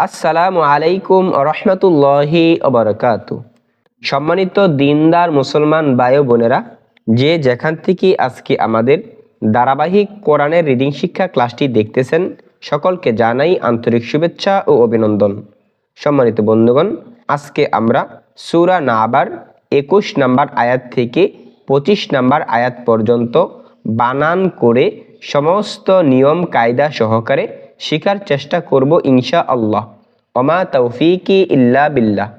আসসালামু আলাইকুম রহমতুল্লাহি অবরকাত সম্মানিত দিনদার মুসলমান ও বোনেরা, যে যেখান থেকে আজকে আমাদের ধারাবাহিক কোরআনের রিডিং শিক্ষা ক্লাসটি দেখতেছেন, সকলকে জানাই আন্তরিক শুভেচ্ছা ও অভিনন্দন। সম্মানিত বন্ধুগণ, আজকে আমরা সুরা নাবার একুশ নাম্বার আয়াত থেকে পঁচিশ নাম্বার আয়াত পর্যন্ত বানান করে সমস্ত নিয়ম কায়দা সহকারে শেখার চেষ্টা করব ইনশা আল্লাহ ওমা তৌফিকি ইল্লা বিল্লাহ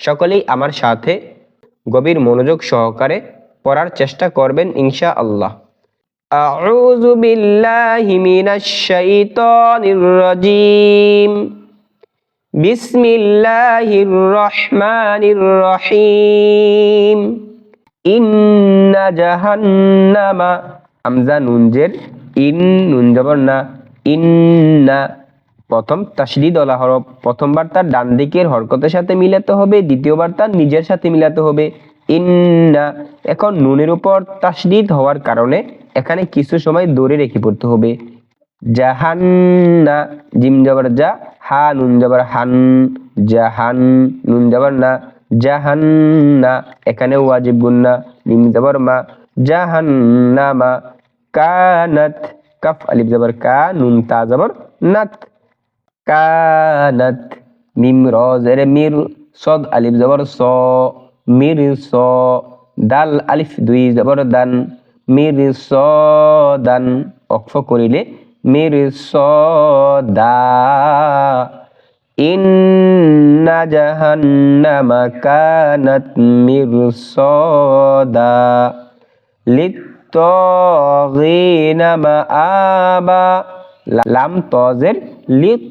সকলেই আমার সাথে গভীর মনোযোগ সহকারে পড়ার চেষ্টা করবেন ইনশা আল্লাহ أعوذ بالله من الشيطان الرجيم بسم الله الرحمن الرحيم إن جهنم হামজা নুনজের ইন নুন জবর না ইন্না, প্রথম তাসদিদ ওলা হরফ, প্রথমবার তার ডান দিকের হরকতের সাথে মিলাতে হবে, দ্বিতীয়বার তার নিজের সাথে মিলাতে হবে। ইন্না, এখন নুনের উপর তাসদিদ হওয়ার কারণে এখানে কিছু সময় দৌড়ে রেখে পড়তে হবে। জাহান্না, জিম জবর যা হা, নুন জবর হান, জাহান, নুন জবর না, জাহান্না, এখানে ওয়াজিব গুন্না মিম জবর মা জাহান্নামা কানাত কাফ, আলিফ জবর কা, নুন, তা জবর নাত। কানাত, মিম, র, জেরে, মির, সদ, আলিফ জবর স, মির, স, দাল, আলিফ, দুই জবর দান। মির, স, দান, অক্ষ করিলে মির, স, দা। ইন্না জাহান্নামা কানাত মিরসাদা লিত্তাগিনা মাআবা লাম তজের লিত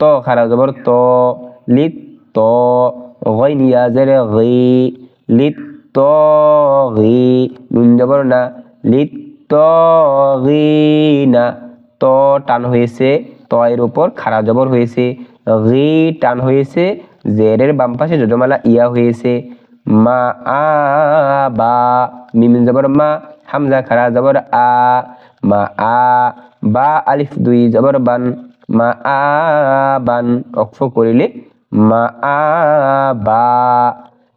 ত খারা জবর ত লিত ত গইন ইয়াজের গি লিত ত গি নুন জবর না. লিত ত গিনা ত টান হয়েছে। ত এর উপর খারা জবর হয়েছে। গি টান হয়েছে। জেরের বাম পাশে যজমালা ইয়া হয়েছে। মা আ বা মিম জবর মা। হামজা খারা জবর আ, মা আ, বা আলিফ দুই জবর বান, মা আ, বান অক্ষ করিলে মা আ, বা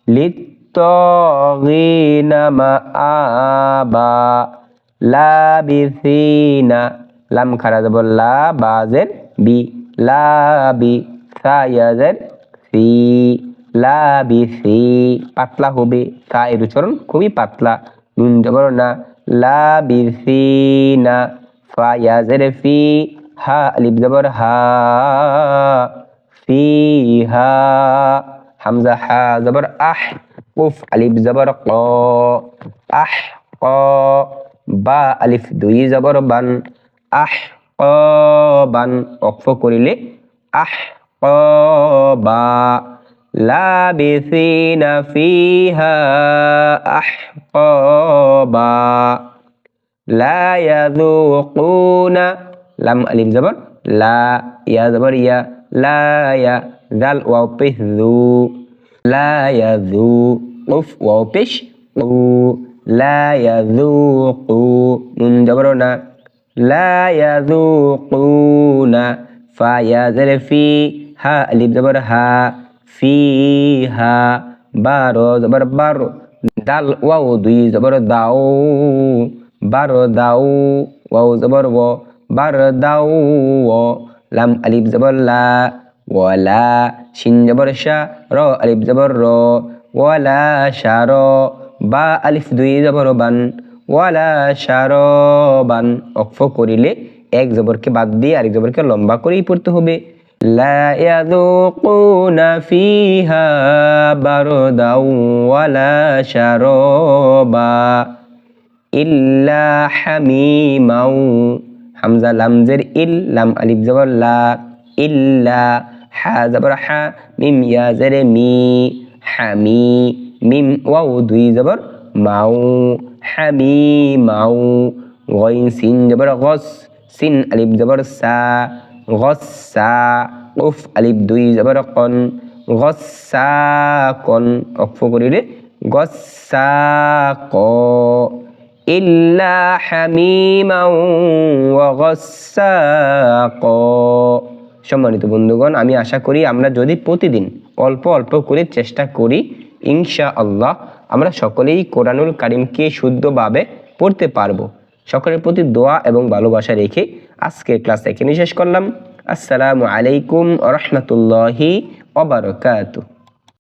লিত্তগিনা মা আ, বা লাবিসিনা লাম খারা জবর লা বাজের বি লাবি সায়াজের সি লাবি সি, পাতলা হবে সা, এর উচ্চারণ খুবই পাতলা। নুন জবর না। লাবি সি না ফায়াজের ফি হা, আলিফ জবর হা, ফি হা, হামজা হা জবর আহ, উফ, আলিফ জবর ক, আহ, ক, বা, আলিফ দুই জবর বান, আহ বান। অক্ষ করিলে আহ বা। লাবিসিনা ফিহা আহqaba লা ইয়াযুকুনা লাম আলিফ জবর লা ইয়া জবর ইয়া লা ইয়া দাল ওয়াও পেশ যু লা ইয়াযু উফ ওয়াও পেশ উ লা ইয়াযুকু নুন জবর না লা ইয়াযুকুনা ফা ইয়া জের ফি হা আলিফ জবর হা ফি হা বারো জবর বারো, দাল ওয়াও দুই জবর দাও, বারো দাও, ওয়াও জবর ও, বার দাও, ও, লাম আলিফ জবর লা, ওয়ালা শিন জবর শা, র আলিফ জবর র, ওয়ালা শা, র, বা আলিফ দুই জবর বান, ওয়ালা শার বান, অক্ষ করিলে এক জবরকে বাদ দিয়ে আরেক জবরকে লম্বা করেই পড়তে হবে। لا يذوقون فيها بردا ولا شرابا إلا حميما حمزة لمزر إل لم ألف زبر لا إلا حا زبر حا ميم يا زر مي حمي ميم واو دوي زبر মাউ হামি মাউ গইন সিন জবর গস সিন আলিফ জবর সা গসা, উফ দুই জবর কন গসা, কন, অক্ষ করিলে গসা, ক, ইল্লা হামিমা গসাক সম্মানিত বন্ধুগণ, আমি আশা করি আমরা যদি প্রতিদিন অল্প অল্প করে চেষ্টা করি ইনশা আল্লাহ আমরা সকলেই কোরআনুল কারিমকে শুদ্ধভাবে পড়তে পারব। সকলের প্রতি দোয়া এবং ভালোবাসা রেখে আজকের ক্লাস এখানে শেষ করলাম। আসসালামু আলাইকুম রহমতুল্লাহি ওবরকাতুহ